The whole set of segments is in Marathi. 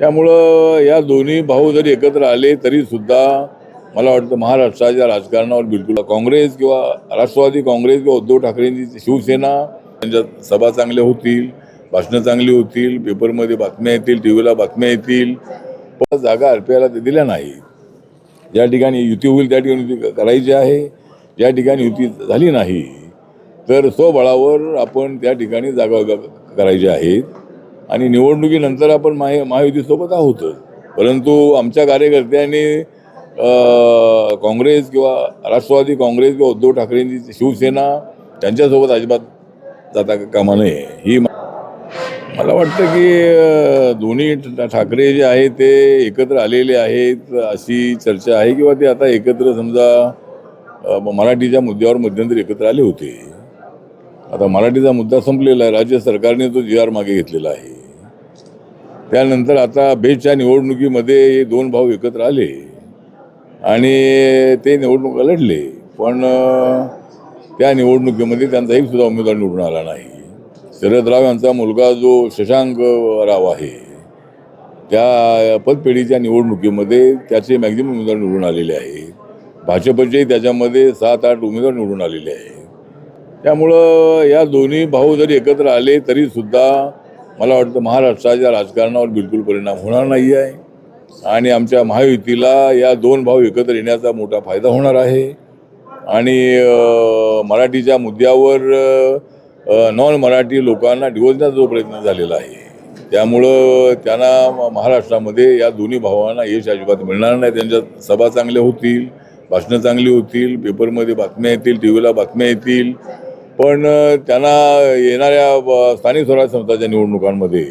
त्यामुळं या दोन्ही भाऊ जरी एकत्र आले तरी सुद्धा मला वाटतं महाराष्ट्राच्या राजकारणावर बिलकुल काँग्रेस किंवा राष्ट्रवादी काँग्रेस किंवा उद्धव ठाकरेंची शिवसेना त्यांच्यात सभा चांगल्या होतील भाषणं चांगली होतील पेपरमध्ये बातम्या येतील टी व्हीला बातम्या येतील. पण जागा आरपीआयला ते दिल्या नाही ज्या ठिकाणी युती होईल त्या ठिकाणी युती करायची आहे. ज्या ठिकाणी युती झाली नाही तर स्वबळावर आपण त्या ठिकाणी जागा ग- करायच्या आहेत. आणि निवडणुकीनंतर आपण महा महायुतीसोबत आहोत. परंतु आमच्या कार्यकर्त्यांनी काँग्रेस किंवा राष्ट्रवादी काँग्रेस किंवा उद्धव ठाकरेंची शिवसेना त्यांच्यासोबत अजिबात जाता कामा नये. ही मला वाटतं की दोन्ही ठाकरे जे आहेत ते एकत्र आलेले आहेत अशी चर्चा आहे किंवा ते आता एकत्र समजा मराठीच्या मुद्द्यावर मध्यंतरी एकत्र आले होते. आता मराठीचा मुद्दा संपलेला आहे. राज्य सरकारने तो जी आर मागे घेतलेला आहे. त्यानंतर आता बेसच्या निवडणुकीमध्ये हे दोन भाऊ एकत्र आले. आणि ते निवडणुका लढले पण त्या निवडणुकीमध्ये त्यांचा एक सुद्धा उमेदवार निवडून आला नाही. शरद राव यांचा मुलगा जो शशांक राव आहे त्या पदपेढीच्या निवडणुकीमध्ये त्याचे मॅक्झिमम उमेदवार निवडून आलेले आहेत. भाजपचे त्याच्यामध्ये सात आठ उमेदवार निवडून आलेले आहेत. त्यामुळं या दोन्ही भाऊ जरी एकत्र आले तरी सुद्धा मला वाटतं महाराष्ट्राच्या राजकारणावर बिलकुल परिणाम होणार नाही आहे आणि आमच्या महायुतीला या दोन भाऊ एकत्र येण्याचा मोठा फायदा होणार आहे. आणि मराठीच्या मुद्द्यावर नॉन मराठी लोकांना डिवोजण्याचा जो प्रयत्न झालेला आहे त्यामुळं त्यांना म- महाराष्ट्रामध्ये या दोन्ही भावांना यश अजिबात मिळणार नाही. त्यांच्या सभा चांगल्या होतील भाषणं चांगली होतील पेपरमध्ये बातम्या येतील टी व्हीला बातम्या येतील. पण त्यांना येणाऱ्या स्थानिक स्वराज्य संस्थाच्या निवडणुकांमध्ये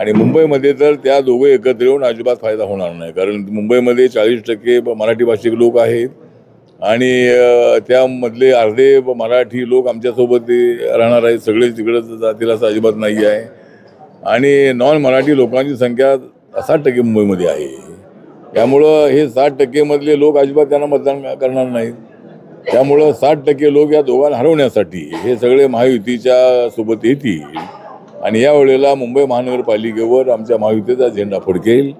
आणि मुंबईमध्ये तर त्या दोघे एकत्र येऊन अजिबात फायदा होणार नाही. कारण मुंबईमध्ये चाळीस टक्के ब- मराठी भाषिक लोक आहेत आणि त्यामधले अर्धे मराठी लोक आमच्यासोबत ते राहणार आहेत. सगळे तिकडं जातील असं अजिबात नाही आहे. आणि नॉन मराठी लोकांची संख्या साठ टक्के मुंबईमध्ये आहे. त्यामुळं हे साठ टक्केमधले लोक अजिबात त्यांना मतदान करणार नाहीत. त्यामुळं साठ टक्के लोक या दोघांना हरवण्यासाठी हे सगळे महायुतीच्या सोबत येतील. आणि यावेळेला मुंबई महानगरपालिकेवर आमच्या महायुतीचा झेंडा फडकेल.